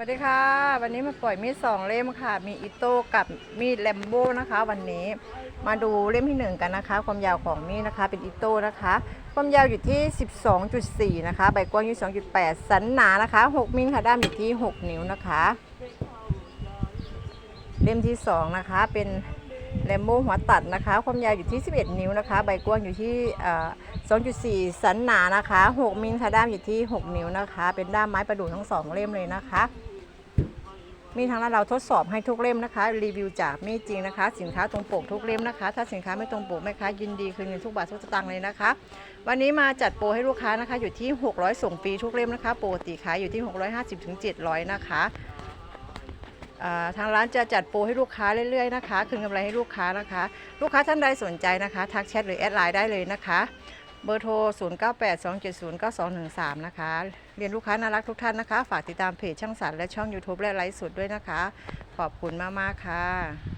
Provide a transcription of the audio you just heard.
สวัสดีค่ะ วันนี้มาปล่อยมีดสองเล่มค่ะ มีอิโต้กับมีดแลมโบ้นะคะ วันนี้มาดูเล่มที่หนึ่งกันนะคะ ความยาวของมีดนะคะ เป็นอิโต้นะคะ ความยาวอยู่ที่ 12.4 นะคะ ใบกว้างอยู่2.8 สันหนานะคะ 6 มิลค่ะด้ามอยู่ที่ 6 นิ้วนะคะ เล่มที่2นะคะ เป็นแลมโบ้หัวตัดนะคะ ความยาวอยู่ที่ 11 นิ้วนะคะ ใบกว้างอยู่ที่เอ่อ2.4 สันหนานะคะ 6 มิลค่ะด้ามอยู่ที่ 6 นิ้วนะคะ เป็นด้ามไม้ประดู่ทั้งสองเล่มเลยนะคะ มีทางร้านเราทดสอบให้ทุกเล่มนะคะ รีวิวจากไมีดจริงนะคะ สินค้าตรงปกทุกเล่มนะคะ ถ้าสินค้าไม่ตรงปกแม่ค้ายินดีคืนเงินทุกบาททุกสตางค์เลยนะคะ วันนี้มาจัดโปรให้ลูกค้านะคะ อยู่ที่ 600 ส่งฟรีทุกเล่มนะคะปกติขายอยู่ที่ 650ถึง700 นะคะทางร้านจะจัดโปรให้ลูกค้าเรื่อยๆนะคะ คืนกำไรให้ลูกค้านะคะ ลูกค้าท่านใดสนใจนะคะ ทักแชทหรือแอดไลน์ได้เลยนะคะ เบอร์โทร 0982709213 นะคะ เรียนลูกค้าน่ารักทุกท่านนะคะ ฝากติดตามเพจช่างสรรค์และช่อง YouTube และไลฟ์สดด้วยนะคะ ขอบคุณมาก ๆ ค่ะ